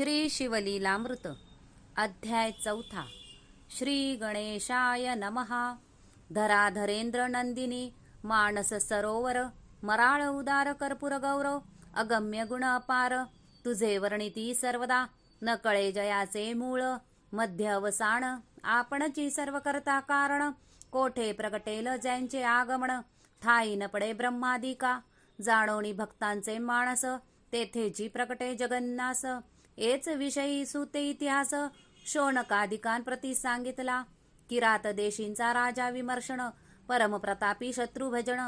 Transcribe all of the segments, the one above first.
श्री शिवलीलामृत अध्याय चौथा. श्री गणेशाय नमहा धराधरेंद्र नंदिनी मानस सरोवर मराळ उदार कर्पूर गौरव अगम्य गुण अपार. तुझे वर्णिती सर्वदा न कळे जयाचे मूळ. मध्य अवसान आपणची सर्व करता कारण. कोठे प्रगटेल ज्यांचे आगमन ठाई न पडे ब्रह्मादिका. जाणोनी भक्तांचे मानस तेथेची प्रकटे जगन्नास. एच विषयी सुते इतिहास. शोणकादिकांप्रती सांगितला किरात देशींचा राजा विमर्शन परमप्रतापी शत्रुभजन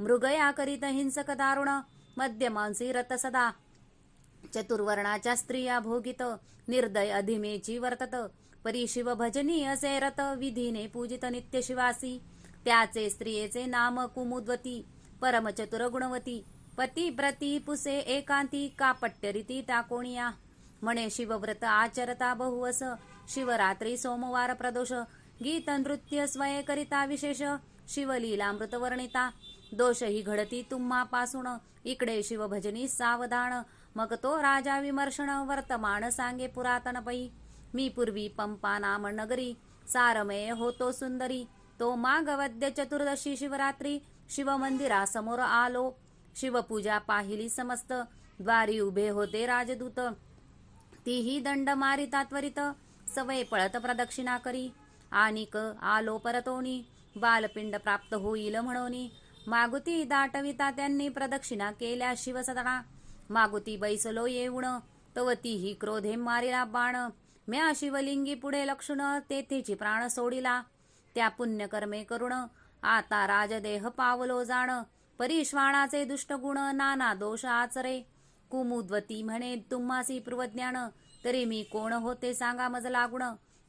मृगया करीत हिंसक दारुण मध्यमांसी रत सदा. चतुर्वर्णाच्या स्त्रिया भोगित निर्दय अधिमेची वर्तत परी भजनी असे रत विधीने पूजित नित्य शिवासी. त्याचे स्त्रियेचे नाम कुमुद्वती परमचतुर गुणवती पती प्रती पुसे एकांती कापट्यरीती टाकोणिया म्हणे शिवव्रत आचरता बहुवस शिवरात्री सोमवार प्रदोष गीत नृत्य स्वय करिता विशेष शिवलीलामृत वर्णिता दोष ही घडती तुम्हापासून इकडे शिवभजनी सावधान मग तो राजा विमर्शन वर्तमान सांगे पुरातन पै मी पूर्वी पंपा नाम नगरी सारमय होतो सुंदरी तो मागवद्य चतुर्दशी शिवरात्री शिवमंदिरासमोर आलो शिवपूजा पाहिली समस्त द्वारी उभे होते राजदूत तीही दंड मारिता त्वरित सवय पळत प्रदक्षिणा करी. आनिक आलो परतोनी. बालपिंड प्राप्त होईल म्हणोनी. मागुती दाटविता त्यांनी प्रदक्षिणा केल्या शिवसदना मागुती बैसलो येऊन. तव तीही क्रोधे मारिला बाण. म्या शिवलिंगी पुढे लक्षुण तेथेची प्राण सोडिला. त्या पुण्यकर्मे करुण आता राजदेह पावलो जाण. परिश्वाणाचे दुष्टगुण नाना दोष आचरे. कुमुद्वती म्हणे तुम्हासी पूर्वज्ञान तरी मी कोण होते सांगा मज लागुण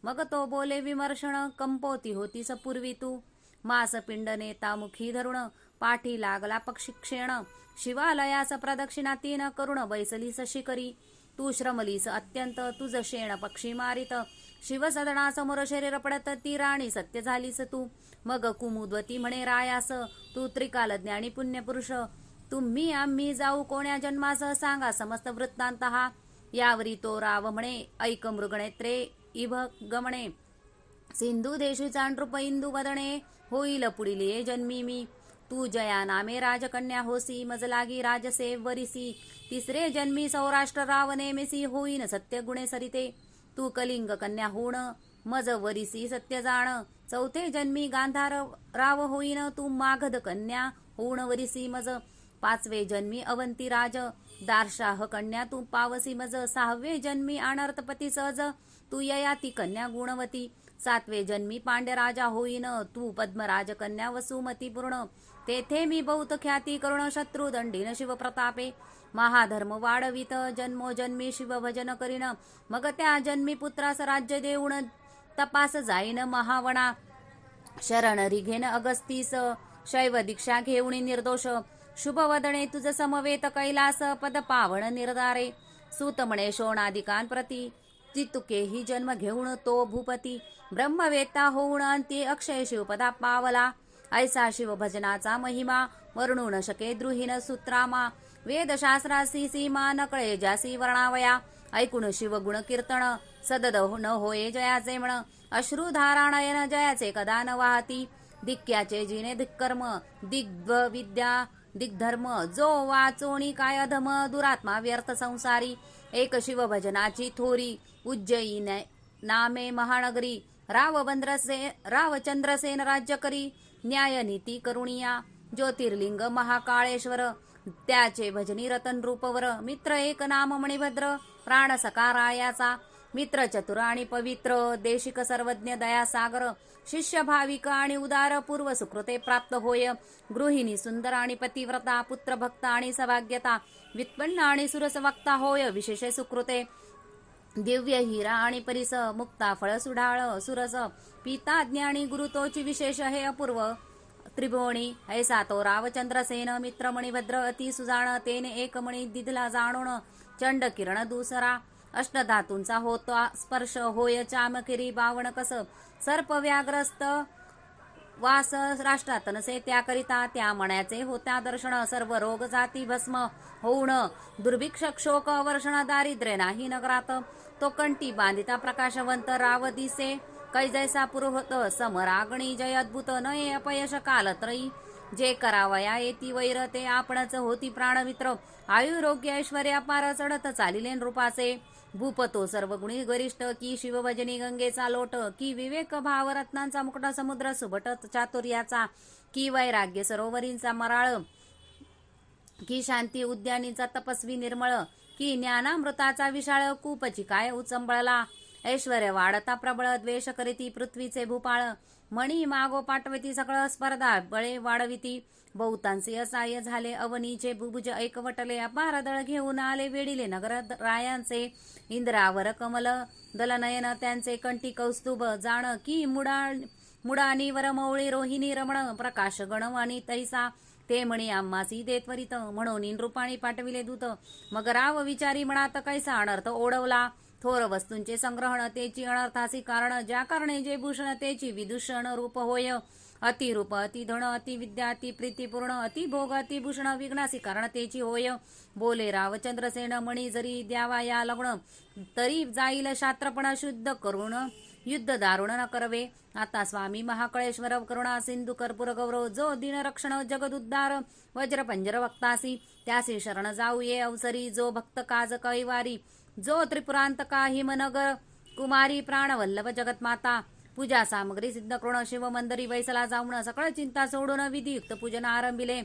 मग तो बोले विमर्शण कंपोती होतीस पूर्वी तू. मास पिंड नेता मुखी धरुण पाठी लागला पक्षिक्षेण शिवालयास प्रदक्षिणा तीन करुण बैसलीस शिकरी तू श्रमलीस अत्यंत तुझ शेण पक्षी मारित. शिवसदनासमोर शरीर पडत ती राणी सत्य झालीस तू. मग कुमुद्वती म्हणे रायास तू त्रिकाल ज्ञानी पुण्यपुरुष. तुम्ही आम्ही जाऊ कोण्या जन्मासह सांगा समस्त वृत्तांत. हा यावरी तो राव म्हणे ऐक मृगणेत्रे इभ गमणे. सिंधू देशी चांडृप इंदू वदणे होईल पुढील ये जन्मी मी. तू जया नामे राजकन्या होसी मज लागी वरिसी. तिसरे जन्मी सौराष्ट्र राव नेमेसी होईन सत्य गुणे सरिते. तू कलिंग कन्या होण मज वरिसी सत्य जाण. चौथे जन्मी गांधार राव होईन तू माघद कन्या होण वरिसी मज. पाचवे जन्मी अवंती राज दारशाह कन्या तू पावसी मज. सहावे जन्मी अनर्थपती सहज तू ययाती कन्या गुणवती. सातवे जन्मी पांड्यराजा होईन. तू पद्मराज कन्या वसुमती पूर्ण तेथे मी बहुत ख्याती करुण शत्रू दंडीन शिवप्रतापे. महाधर्म वाढवित. जन्मोजन्मी शिवभजन करीन. मग त्या जन्मी पुत्रास राज्य देऊन तपास जाईन महावणा. शरण रिघेन अगस्तीस. शैव दीक्षा घेऊन निर्दोष. शुभवदने तुझ समवेत कैलास पद पावण निर्धारे। सूत म्हणे शोणादिकांप्रती चितुके ही जन्म घेऊन तो भूपती। ब्रह्मवेत्ता होऊन अंती अक्षय शिवपदा पावला। ऐसा शिवभजनाचा महिमा। वर्णू न शके द्रुहीन सूत्रामा। वेदशास्त्रासी सीमा न कळे वर्णावया। ऐकून शिवगुण कीर्तन। सदद न होये जयाचे म्हण। अश्रुधाराणयन जयाचे कदा न वाहती। दिक्क्याचे जिने धिक्कर्म। दिग्व विद्या दिग्धर्म जो वाचोणी काय अधम दुरात्मा व्यर्थ संसारी एक शिवभजनाची थोरी उज्जयी नामे महानगरी रावबंद्रसे रावचंद्रसेन राज्य करी न्याय नीती करुणिया ज्योतिर्लिंग महाकाळेश्वर त्याचे भजनी रतन रूपवर मित्र एक नाम मणिभद्र प्राण सकारायाचा मित्र चतुर आणि पवित्र देशिक सर्वज्ञ दया सागर शिष्य भाविक आणि उदार पूर्व सुकृते प्राप्त होय. गृहिणी सुंदर आणि पतिव्रता पुत्र भक्त आणि सभाग्यता वित्पन्न आणि सुरस वक्ता होय विशेष सुकृते. दिव्य हिरा आणि परिस मुक्ता फळ सुढाळ सुरस पिता ज्ञानी गुरुतोची विशेष हे अपूर्व. त्रिभुवणी ऐसा तो रावचंद्रसेन मित्र मणिभद्र अति सुजाण तेने एक मणी दिधला जाणून चंड किरण दुसरा. अष्टधातूंचा होतो स्पर्श होय चामकिरी बावण कस सर्प व्याग्रस्त वास राष्ट्रातनसे त्याकरिता त्या मण्याचे होत्या दर्शन सर्व रोग जाती भस्म होऊन दुर्भिक्ष शोक वर्षण दारिद्र्य नाही नगरात तो कंटी बांधिता प्रकाशवंत राव दिसे कैजैसा पुरोहत समरागणी जय अद्भुत नये अपयश कालत्रयी जे करावया येती वैर ते आपणच होती प्राणमित्र आयुरोग्य ऐश्वर्य अपार चढत चालिले नृपाचे भूपतो सर्व गुणी गरिष्ठ की शिवभजनी गंगेचा लोट की विवेक भाव रत्नांचा समुद्र सुभट चातुर्याचा की वैराग्य सरोवरींचा मराळ की शांती उद्यानीचा तपस्वी निर्मळ की ज्ञानामृताचा विशाळ कूपची काय उचंबळला ऐश्वर वाढता प्रबळ द्वेष करीती पृथ्वीचे भूपाळ. मणी मागो पाठविती सकळ स्पर्धा बळे वाढविती. बहुतांसी असाय झाले अवनीचे बुभुज ऐकवटले अपार दळ घेऊन आले वेडिले नगर रायांचे. इंद्रावर कमल दलनयन त्यांचे कंठी कौस्तुभ जाण की मुडा मुडानी वरमौळी रोहिणी रमण प्रकाश गणवाणी तैसा. ते म्हणे आम्हासी दे त्वरित म्हणून नृपाणी पाठविले दूत. मग राव विचारी म्हणात कैसा अनर्थ ओढवला? थोर वस्तूंचे संग्रहण तेची अनर्थासी कारण ज्या कारणे जे भूषण तेची विदूषण रूप होय. अतिरूप अतिधन अति धन अति अतिभूषण प्रीतीपूर्ण अति भोग अति भूषण विघ्नासी कारण तेची होय. बोले रावचंद्रसेन मणी जरी द्यावा या लग्न तरी जाईल शास्त्रपणा शुद्ध करून युद्ध दारुण न करवे. आता स्वामी महाकळेश्वर करुणा सिंधू कर्पूर गौरव जो दिनरक्षण जगदुद्धार वज्र पंजर वक्तासी त्यासी शरण जाऊ ये अवसरी जो भक्त काज कैवारी जो त्रिपुरांत का हिमनगर? कुमारी प्राणवल्लभ जगतमाता पूजा सामग्री सिद्ध करून शिव मंदिरी वैसला जाऊन सकळ चिंता सोडून विधियुक्त पूजन आरंभिले.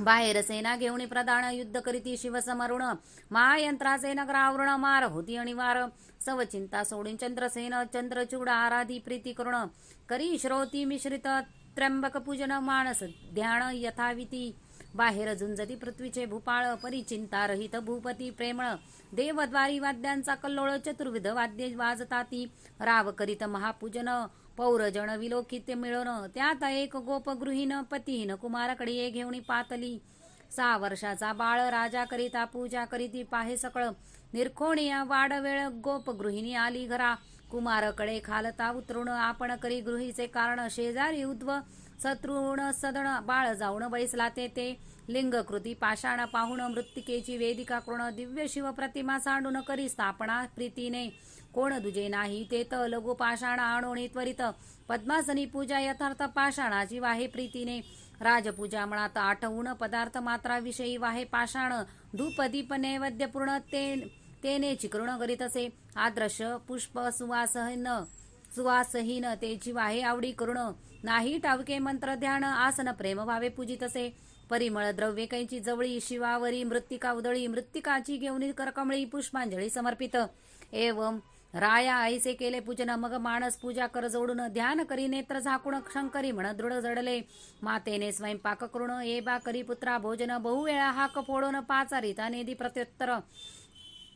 बाहेर सेना घेऊन प्रदान युद्ध करीती शिवसमरुण महायंत्राचे नगर आवरण मार होती आणि वार सवचिंता सोडून चंद्रसेन चंद्रचूड आराधी प्रीती करुण. करी श्रोती मिश्रित त्र्यंबक पूजन मानस ध्यान यथाविती बाहेर झुंजती पृथ्वीचे भूपाळ परिचिंता रहित भूपती प्रेमळ. देवद्वारी वाद्यांचा कल्लोळ चतुर्विध वाद्ये वाजताती राव करीत महापूजन पौरजन विलोकित मिळवण त्यात एक गोपगृहीन पतीन कुमाराकडे ये घेऊन पातली. सहा वर्षाचा बाळ राजा करिता पूजा करीती पाहे सकळ. निरखोणिया वाडवेळ गोपगृहिणी आली घरा. कुमारकडे खालता उतरून आपण करी गृहीचे कारण शेजारी उद्व शत्रुण सदण बाळ जाऊन बैसला ते. लिंगकृती पाषाण पाहुण मृत्तिकेची वेदिका कृण दिव्य शिव प्रतिमा सांडून करी स्थापना प्रीतीने. कोण दुजे नाही ते त लघु पाषाण आणोणी त्वरित. पद्मासनी पूजा यथार्थ पाषाणाची वाहे प्रीतीने. राजपूजा मनात आठवून पदार्थ मात्राविषयी वाहे पाषाण. धूप दीप नैवेद्य पूर्ण ते तेने चिकरुण करीत असे. आदर्श पुष्प सुवासहीन सुवासहीन तेची वाहे आवडी करुण. नाही टावके मंत्र ध्यान आसन प्रेम भावे पूजित असे. परिमळ द्रव्य कैची जवळी शिवावरी मृत्तिका उदळी मृत्तिकाची घेऊन करकमळी पुष्पांजली समर्पित. एवं राया ऐसे केले पूजन मग माणस पूजा कर जोडून ध्यान करी नेत्र झाकून शंकरी म्हण दृढ जडले. मातेने स्वयंपाक करून ए बा करी पुत्रा भोजन बहुवेळा हाक फोडून पाचारिता नेदी प्रत्युत्तर.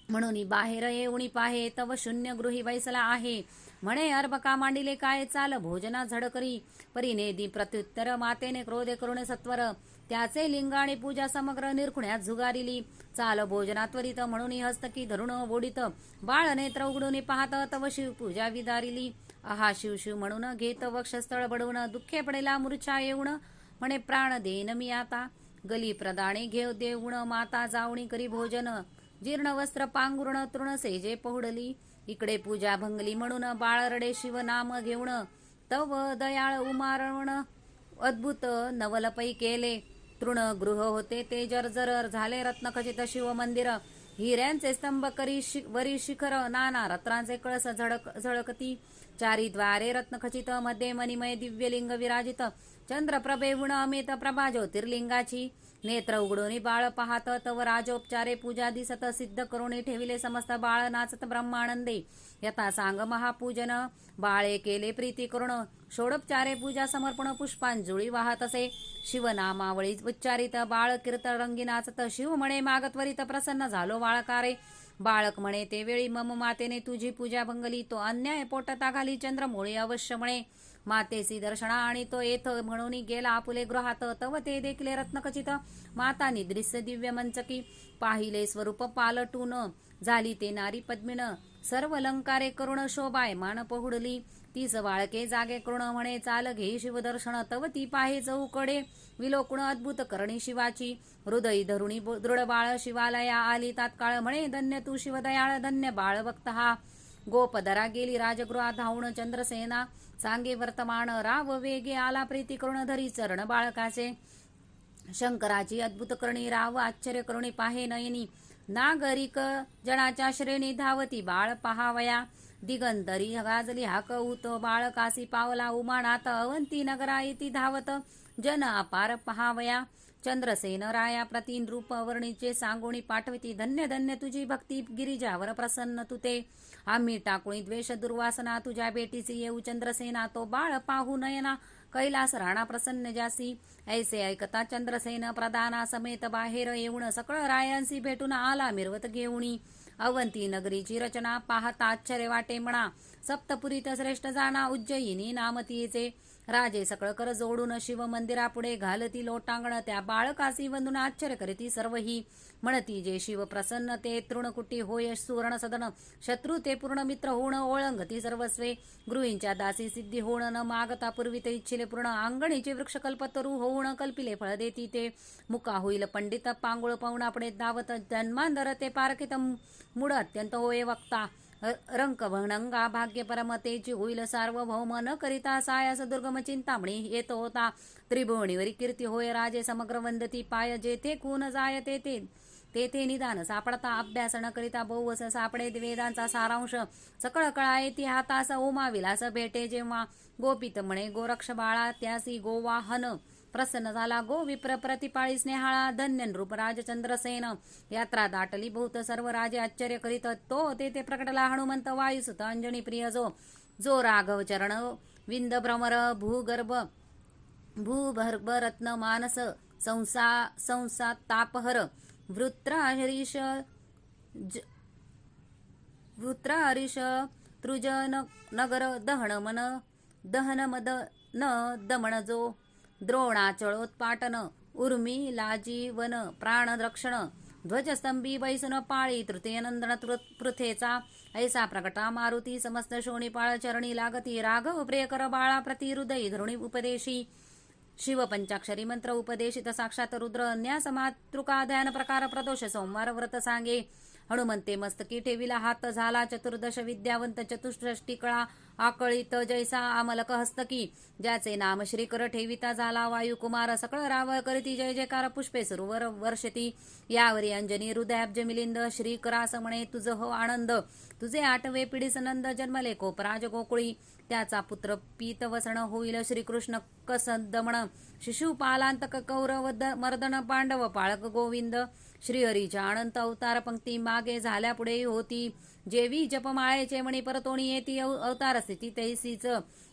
म्हणून बाहेर येऊनी पाहे तव शून्य गृही वैसला आहे. म्हणे अर्भका मांडिले काय चाल? भोजना झडकरी. परिनेदी प्रत्युत्तर मातेने क्रोधे करुणे सत्वर. त्याचे लिंग आणि पूजा समग्र निरखुण्यात झुगारिली. चाल भोजना त्वरित म्हणून हस्तकी धरुण बोडित बाळ नेत्र उघडून पाहत तव शिव पूजा विदारिली. आहा शिव शिव म्हणून घेत वक्षस्थळ बडवून दुःखे पडेला मूर्छा येऊन. म्हणे प्राण देन मी आता. गली प्रदाणे घेव देऊण माता जावणी करी भोजन. जीर्ण वस्त्र पांघुरण तृण सेजे पहुडली. इकडे पूजा भंगली म्हणून बाळरडे शिव नाम घेऊन तव दयाळ उमारवण. अद्भुत नवलपै केले. तृणगृह होते ते जर्जर झाले रत्नखचित शिव मंदिर हिऱ्यांचे स्तंभ करी शि वरी शिखर नाना रत्नांचे कळस झडक झळकती. चारी द्वारे रत्नखचित मध्ये मणिमय दिव्यलिंग विराजित. चंद्रप्रभे गुण अमित प्रभा ज्योतिर्लिंगाची. नेत्र उघडून बाळ पाहत तव राजोपचारे पूजा दिसत सिद्ध करुणी ठेविले समस्त बाळ नाचत ब्रह्मानंदे यथा सांग महापूजन बाळे केले प्रीती करुण षोडोपचारे पूजा समर्पण पुष्पांजुळी वाहत असे शिवनामावळी उच्चारित बाळ कीर्तन रंगी नाचत शिव म्हणे मागत्वरित प्रसन्न झालो बाळकारे बाळक म्हणे ते वेळी मम मातेने तुझी पूजा भंगली तो अन्याय पोटता घाली चंद्रमोळी अवश्य म्हणे मातेसी दर्शना आणि तो येथ म्हणून गेला आपुले गृहात. तव ते देखले रत्नखचित माता निदृश्य दिव्य मंचकी. पाहिले स्वरूप पालटून. झाली ते नारी पद्मिन. सर्व अलंकारे करुण शोभाय मान पहुडली. तीच बाळके जागे कृण म्हणे चाल घे शिवदर्शन तव ती पाहे चौकडे. विलोकुण अद्भुत करणी शिवाची. हृदय धरुणी दृढ बाळ शिवालया आली तात्काळ म्हणे धन्य तू शिवदयाळ धन्य बाळ भक्त हा. गोपदरा गेली राजगृहात धावण चंद्रसेना सांगे वर्तमान राव वेगे आला प्रीती करुण धरी चरण बाळकाचे. शंकराची अद्भुत करणी राव आश्चर्य करुणी पाहे नयनी. नागरिक जणाच्या श्रेणी धावती बाळ पहावया. दिगंतरी गाजली हाक उत बाळ कासी पावला उमानात. अवंती नगरा इति धावत जन अपार पहावया. चंद्रसेन राया प्रतिन रूप वर्णीचे सांगोणी पाठविती. धन्य धन्य तुझी भक्ती गिरिजावर प्रसन्न तुते आम्ही टाकुळी द्वेष दुर्वासना तुझ्या बेटीची येऊ चंद्रसेना तो बाळ पाहू नयना. कैलास राणा प्रसन्न जासी. ऐसे ऐकता चंद्रसेन प्रदाना समेत बाहेर येऊन सकळ रायांसी भेटून आला मिरवत घेऊणी अवंती नगरीची रचना पाहता आश्चर्य वाटे म्हणा. सप्तपुरीत श्रेष्ठ जाणा उज्जयिनी नामतीचे. राजे सकळ कर जोडून शिव मंदिरापुढे घालती लोटांगण त्या बाळकासी वंदून आश्चर्य करीती सर्व ही म्हणती जे शिव प्रसन्न ते तृणकुटी होय सुवर्ण सदन. शत्रू ते पूर्ण मित्र होण ओळंगती सर्वस्वे. गृहींच्या दासी सिद्धी होण न मागता पूर्वी ते इच्छिले पूर्ण. अंगणीचे वृक्ष कल्पतरू होऊन कल्पिले फळ देती ते. मुका होईल पंडित पांगुळ पाहून दावत जन्मांदर ते पारकित मूळ अत्यंत होय वक्ता. रंक भणंगा भाग्य परमतेची होईल सार्वभौम न करिता सायास दुर्गम चिंतामणी येत होता. त्रिभुवणीवरी कीर्ती होय राजे समग्र वंदती पाय जेथे खून जाय तेथे. तेथे निदान सापडता अभ्यास न करिता बहुवस सापडे वेदांचा सारांश. सकळ कळा येते हातास ओमा विलास भेटे जेव्हा. गोपित म्हणे गोरक्ष बाळा त्यासी गोवाहन. प्रसन्न झाला. गो विप्र प्रतिपाळी स्नेहाळा धन्य नृप राजचंद्रसेन. यात्रा दाटली. बहुत सर्व राजे आश्चर्य करीत तो तेथे प्रकटला. हनुमंत वायुसुत अंजनी प्रिय जो. जो राघव चरण विंद भ्रमर भूगर्भ भूभर्भ रत्न मानस संसा संसा तापहर वृत्राहरीश ज- वृत्राहरीश तृजन नगर दहन मन दहन मद न दमण जो. द्रोणाचळोत्पाटन उर्मी लाजीवन प्राण प्राणरक्षण ध्वजस्तंभी बैसून पाळी तृतीयनंदन तृ- पृथेचा ऐसा प्रकटा मारुती समस्त शोणीपाळ चरणी लागती राघव प्रियकर बाळा प्रति हृदय धरुणी उपदेशी शिव पंचाक्षरी मंत्र उपदेशित साक्षात रुद्र न्यास मातृका ध्यान प्रकार प्रदोष सोमवार व्रत सांगे हनुमंते मस्तकी ठेविला हात झाला. चतुर्दश विद्यावंत चतुष्टष्टी कळा आकळीत जैसा आमलक हस्तकी. ज्याचे नाम श्रीकर ठेविता झाला. वायुकुमार सकळ रावळ करीती. जय जयकार पुष्पे सरोवर वर्षती. यावरी अंजनी हृदयाब्ज मिलिंद श्रीकरास म्हणे तुझ हो आनंद. तुझे आठवे पिढीस नंद जन्मले कोपराज गोकुळी. त्याचा पुत्र पीत वसण होईल श्रीकृष्ण कसदमण. शिशुपालांतक कौरव द- मर्दन पांडव पाळक गोविंद. श्रीहरीच्या अनंत अवतार पंक्ती मागे झाल्यापुढे होती. जेवी जपमाळेचे मणी परतोणी येती अवतार अवतार ती तैसीच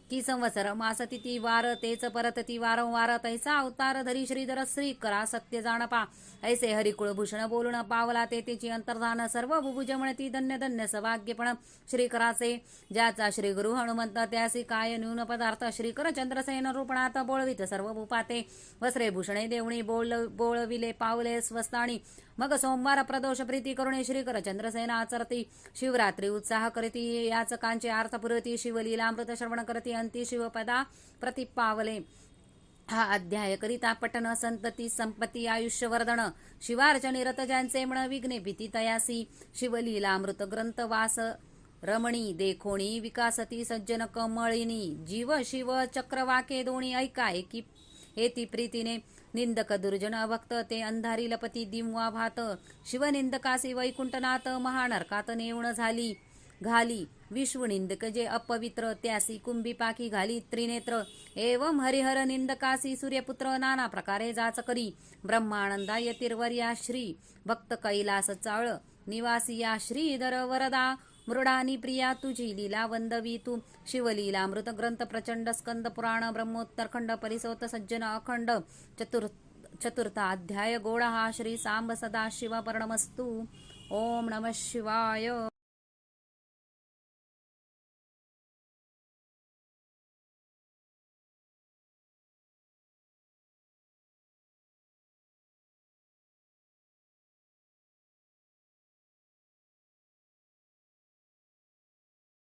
की संवत्सर. मासति ती वार तेच परत ती वारंवार तैसा अवतार धरी श्रीधर श्री करा सत्य जाणपा. ऐसे हरिकुळभूषण बोलून पावला ते तिची अंतर्धान. सर्व भुभुज म्हणती धन्य धन्य सभाग्यपण श्रीकराचे ज्याचा श्री गुरु हनुमंत त्यासी काय न्यून पदार्थ. श्रीकर चंद्रसेन रूपणात बोळवित सर्व भूपाते. वस्त्रे भूषणे देवणी बोळ बोळविले पावले स्वस्ताणी. मग सोमवार प्रदोष प्रीती करुणे श्रीकर चंद्रसेना आचरती. शिवरात्री उत्साह करीती याचकांचे अर्थ पुरवती शिवलीलामृत श्रवण करती. जयंती शिवपदा प्रतिपावले. हा अध्याय करिता पठन संतती संपती आयुष्यवर्धन. शिवार्चनी रत ज्यांचे म्हण विघ्ने भीती तयासी. शिवलीला अमृत ग्रंथ वास. रमणी देखोणी विकासती सज्जन कमळिनी. जीव शिव चक्रवाके दोणी ऐका एकी हेती प्रीतीने. निंदक दुर्जन अभक्त ते अंधारी लपती दिमवा भात. शिवनिंदकासी वैकुंठनाथ महानरकात नेवण झाली. घाली. विश्वनिंदक जे अपवित्र त्यासी कुंभी पाखी घाली त्रिनेत्र. एवं हरिहर निंदकासी सूर्यपुत्र नाना प्रकारे जाच करी. ब्रह्मानंदा यतिर्वर्या श्री भक्त कैलास चाळ निवासिया श्रीधर वरदा मृडानी प्रिया तुझी लीला वंदवी तू. शिवलीला मृत ग्रंथ प्रचंड स्कंद पुराण ब्रह्मोत्तरखंड परिसोत सज्जन अखंड. चतुर् चतुर्था अध्याय गोडा हा श्री सांब सदा शिव पर्णमस्तु ओम नम शिवाय.